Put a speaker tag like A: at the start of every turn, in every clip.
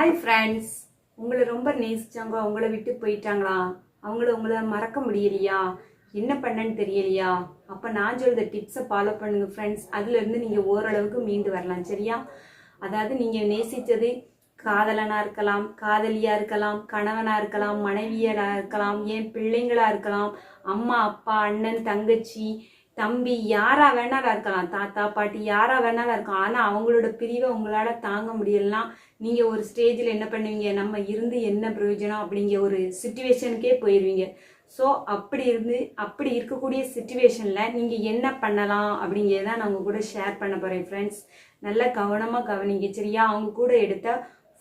A: Hi friends உங்களை ரொம்ப நேசிச்சாங்க உங்களை விட்டு போயிட்டாங்களா? அவங்கள உங்களை மறக்க முடியலையா? என்ன பண்ணன்னு தெரியலையா? அப்போ நான் சொல்கிற டிப்ஸை ஃபாலோ பண்ணுங்கள் ஃப்ரெண்ட்ஸ் அதுலேருந்து நீங்கள் ஓரளவுக்கு மீண்டு வரலாம் சரியா? அதாவது நீங்கள் நேசித்தது காதலனாக இருக்கலாம் காதலியாக இருக்கலாம் கணவனாக இருக்கலாம் மனைவியராக இருக்கலாம் ஏன் பிள்ளைங்களாக இருக்கலாம் அம்மா அப்பா அண்ணன் தங்கச்சி தம்பி யாரா வேணாலும் இருக்கலாம் தாத்தா பாட்டி யாரா வேணாலும் இருக்கலாம். ஆனா அவங்களோட பிரிவை உங்களால தாங்க முடியலாம் நீங்க ஒரு ஸ்டேஜில் என்ன பண்ணுவீங்க? நம்ம இருந்து என்ன பிரயோஜனம் அப்படிங்கிற ஒரு சுச்சுவேஷனுக்கே போயிடுவீங்க ஸோ அப்படி இருந்து அப்படி இருக்கக்கூடிய சுச்சுவேஷனில் நீங்கள் என்ன பண்ணலாம் அப்படிங்கிறத நான் உங்கள் கூட ஷேர் பண்ண போகிறேன் ஃப்ரெண்ட்ஸ் நல்லா கவனமாக கவனிங்க சரியா? அவங்க கூட எடுத்த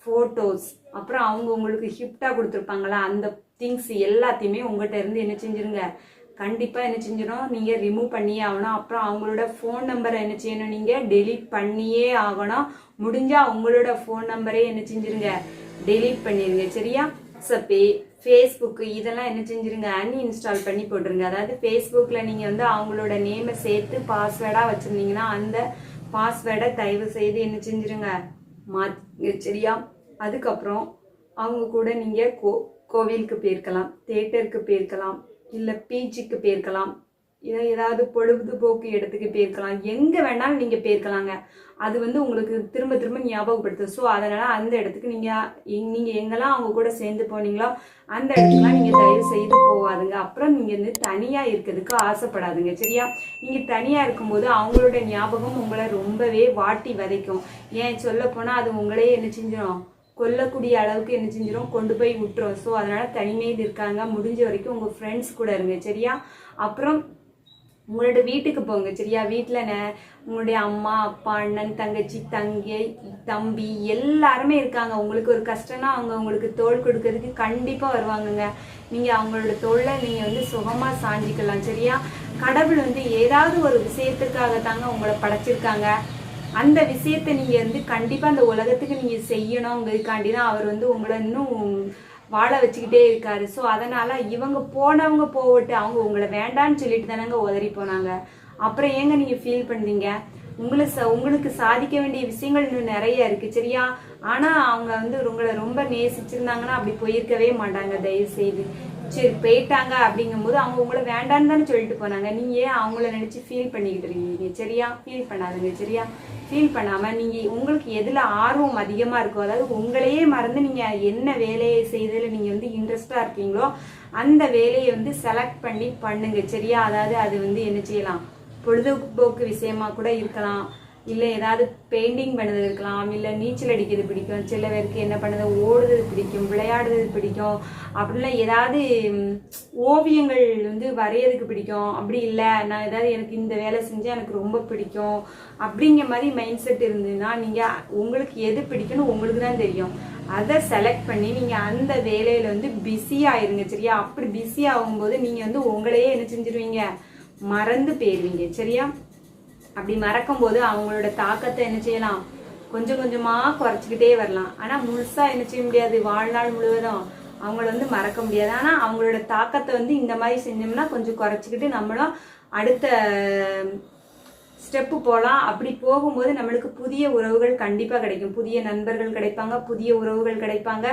A: ஃபோட்டோஸ் அப்புறம் அவங்க உங்களுக்கு ஹிஃப்டாக கொடுத்துருப்பாங்களா? அந்த திங்ஸ் எல்லாத்தையுமே உங்கள்கிட்ட இருந்து என்ன செஞ்சுருங்க? கண்டிப்பாக என்ன செஞ்சிடும் நீங்கள் ரிமூவ் பண்ணியே ஆகணும். அப்புறம் அவங்களோட ஃபோன் நம்பரை என்ன செய்யணும் நீங்கள் டெலீட் பண்ணியே ஆகணும். முடிஞ்சால் அவங்களோட ஃபோன் நம்பரே என்ன செஞ்சிருங்க? டெலீட் பண்ணிடுங்க சரியா? வாட்ஸ்அப்பு ஃபேஸ்புக்கு இதெல்லாம் என்ன செஞ்சிருங்க? அன்இன்ஸ்டால் பண்ணி போட்டுருங்க. அதாவது ஃபேஸ்புக்கில் நீங்கள் வந்து அவங்களோட நேமை சேர்த்து பாஸ்வேர்டாக வச்சுருந்தீங்கன்னா அந்த பாஸ்வேர்டை தயவு செய்து என்ன செஞ்சிருங்க? மாற்றுங்க சரியா? அதுக்கப்புறம் அவங்க கூட நீங்கள் கோ கோவிலுக்கு போயிருக்கலாம். தேட்டருக்கு போயிருக்கலாம். இல்லை பீச்சுக்கு போயிருக்கலாம் இல்லை ஏதாவது பொழுதுபோக்கு இடத்துக்கு போயிருக்கலாம் எங்கே வேணாலும் நீங்கள் போயிருக்கலாங்க அது வந்து உங்களுக்கு திரும்ப திரும்ப ஞாபகப்படுத்தும். ஸோ அதனால் அந்த இடத்துக்கு நீங்கள் நீங்கள் எங்கெல்லாம் அவங்க கூட சேர்ந்து போனீங்களோ அந்த இடத்துக்குலாம் நீங்கள் தயவு செய்து போகாதுங்க. அப்புறம் நீங்கள் வந்து தனியாக இருக்கிறதுக்கு ஆசைப்படாதுங்க. சரியா? நீங்கள் தனியாக இருக்கும்போது அவங்களோட ஞாபகம் உங்களை ரொம்பவே வாட்டி வதைக்கும். ஏன் சொல்ல போனால் அது உங்களே என்ன செஞ்சிடும் கொல்லக்கூடிய அளவுக்கு என்ன செஞ்சிடும் கொண்டு போய் விட்டுரும். ஸோ அதனால் தனிமையில் இருக்காங்க. முடிஞ்ச வரைக்கும் உங்கள் ஃப்ரெண்ட்ஸ் கூட இருங்க சரியா? அப்புறம் உங்களோட வீட்டுக்கு போங்க சரியா? வீட்டில் உங்களுடைய அம்மா அப்பா அண்ணன் தங்கச்சி தங்கை தம்பி எல்லாருமே இருக்காங்க. உங்களுக்கு ஒரு கஷ்டம்னா அவங்க உங்களுக்கு தோல் கொடுக்கறதுக்கு கண்டிப்பாக வருவாங்கங்க. நீங்கள் அவங்களோட தோலை நீங்கள் வந்து சுகமாக சாஞ்சிக்கலாம் சரியா? கடவுள் வந்து ஏதாவது ஒரு விஷயத்துக்காக தாங்க உங்களை படைச்சிருக்காங்க. அந்த விஷயத்தை நீங்கள் வந்து கண்டிப்பாக அந்த உலகத்துக்கு நீங்கள் செய்யணுங்கிறதுக்காண்டி தான் அவர் வந்து உங்களை இன்னும் வாழ வச்சுக்கிட்டே இருக்காரு. ஸோ அதனால இவங்க போனவங்க போகட்டு அவங்க உங்களை வேண்டான்னு சொல்லிட்டு தானங்க உதறி போனாங்க. அப்புறம் ஏங்க நீங்கள் ஃபீல் பண்ணுறீங்க உங்களை ச உங்களுக்கு சாதிக்க வேண்டிய விஷயங்கள் இன்னும் நிறைய இருக்கு சரியா? ஆனா அவங்க வந்து உங்களை ரொம்ப நேசிச்சிருந்தாங்கன்னா அப்படி போயிருக்கவே மாட்டாங்க தயவு செய்து சரி போயிட்டாங்க அப்படிங்கும்போது அவங்க உங்களை வேண்டான்னு தானே சொல்லிட்டு போனாங்க. நீங்க ஏன் அவங்கள நினைச்சு ஃபீல் பண்ணிக்கிட்டு இருக்கீங்க? சரியா? ஃபீல் பண்ணாதுங்க சரியா? ஃபீல் பண்ணாம நீங்க உங்களுக்கு எதுல ஆர்வம் அதிகமா இருக்கோ அதாவது உங்களையே மறந்து நீங்க என்ன வேலையை செய்ததுல நீங்க வந்து இன்ட்ரெஸ்டா இருக்கீங்களோ அந்த வேலையை வந்து செலக்ட் பண்ணி பண்ணுங்க சரியா? அதாவது அது வந்து என்ன செய்யலாம்? பொழுதுபோக்கு விஷயமா கூட இருக்கலாம். இல்லை ஏதாவது பெயிண்டிங் பண்ணது இருக்கலாம் இல்லை நீச்சல் அடிக்கிறது பிடிக்கும். சில பேருக்கு என்ன பண்ணது ஓடுறது பிடிக்கும் விளையாடுறது பிடிக்கும். அப்படிலாம் ஏதாவது ஓவியங்கள் வந்து வரையிறதுக்கு பிடிக்கும். அப்படி இல்லை நான் ஏதாவது எனக்கு இந்த வேலை செஞ்சால் எனக்கு ரொம்ப பிடிக்கும். அப்படிங்கிற மாதிரி மைண்ட் செட் இருந்ததுன்னா நீங்கள் உங்களுக்கு எது பிடிக்கும்னு உங்களுக்கு தான் தெரியும். அதை செலக்ட் பண்ணி நீங்கள் அந்த வேலையில் வந்து பிஸியாக ஆயிருங்க சரியா? அப்படி பிஸி ஆகும்போது நீங்கள் வந்து உங்களையே என்ன செஞ்சிருவீங்க? மறந்து போயிடுவீங்க சரியா? அப்படி மறக்கும் போது அவங்களோட தாக்கத்தை என்ன செய்யலாம்? கொஞ்சம் கொஞ்சமா குறைச்சிக்கிட்டே வரலாம். ஆனா முழுசா என்ன செய்ய முடியாது? வாழ்நாள் முழுவதும் அவங்கள வந்து மறக்க முடியாது. ஆனா அவங்களோட தாக்கத்தை வந்து இந்த மாதிரி செஞ்சோம்னா கொஞ்சம் குறைச்சிக்கிட்டு நம்மளும் அடுத்த ஸ்டெப்பு போகலாம் அப்படி போகும்போது நம்மளுக்கு புதிய உறவுகள் கண்டிப்பாக கிடைக்கும். புதிய நண்பர்கள் கிடைப்பாங்க புதிய உறவுகள் கிடைப்பாங்க.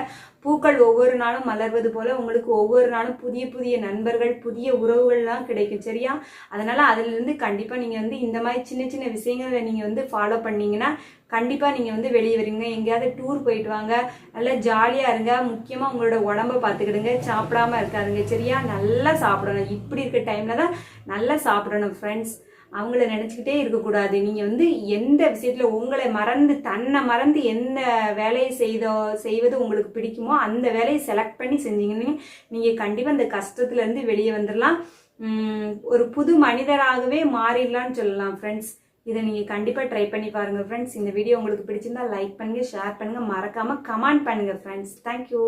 A: பூக்கள் ஒவ்வொரு நாளும் மலர்வது போல உங்களுக்கு ஒவ்வொரு நாளும் புதிய புதிய நண்பர்கள் புதிய உறவுகள்லாம் கிடைக்கும். சரியா? அதனால அதுலேருந்து கண்டிப்பாக நீங்கள் வந்து இந்த மாதிரி சின்ன சின்ன விஷயங்களை நீங்கள் வந்து ஃபாலோ பண்ணீங்கன்னா கண்டிப்பாக நீங்கள் வந்து வெளியே வரீங்க எங்கேயாவது டூர் போயிட்டு வாங்க. நல்லா ஜாலியாக இருங்க. முக்கியமாக உங்களோட உடம்ப பார்த்துக்கிடுங்க. சாப்பிடாம இருக்காதுங்க. சரியா? நல்லா சாப்பிடணும். இப்படி இருக்க டைமில் தான் நல்லா சாப்பிடணும் ஃப்ரெண்ட்ஸ் அவங்கள நினச்சிக்கிட்டே இருக்கக்கூடாது. நீங்கள் வந்து எந்த விஷயத்தில் உங்களை மறந்து தன்னை மறந்து எந்த வேலையை செய்தோ செய்வது உங்களுக்கு பிடிக்குமோ அந்த வேலையை செலக்ட் பண்ணி செஞ்சீங்கன்னு நீங்கள் கண்டிப்பாக அந்த கஷ்டத்துலேருந்து வெளியே வந்துடலாம் ஒரு புது மனிதராகவே மாறிடலான்னு சொல்லலாம் ஃப்ரெண்ட்ஸ் இதை நீங்கள் கண்டிப்பாக ட்ரை பண்ணி பாருங்கள் ஃப்ரெண்ட்ஸ் இந்த வீடியோ உங்களுக்கு பிடிச்சிருந்தா லைக் பண்ணுங்கள் ஷேர் பண்ணுங்கள் மறக்காமல் கமெண்ட் பண்ணுங்கள் ஃப்ரெண்ட்ஸ் தேங்க்யூ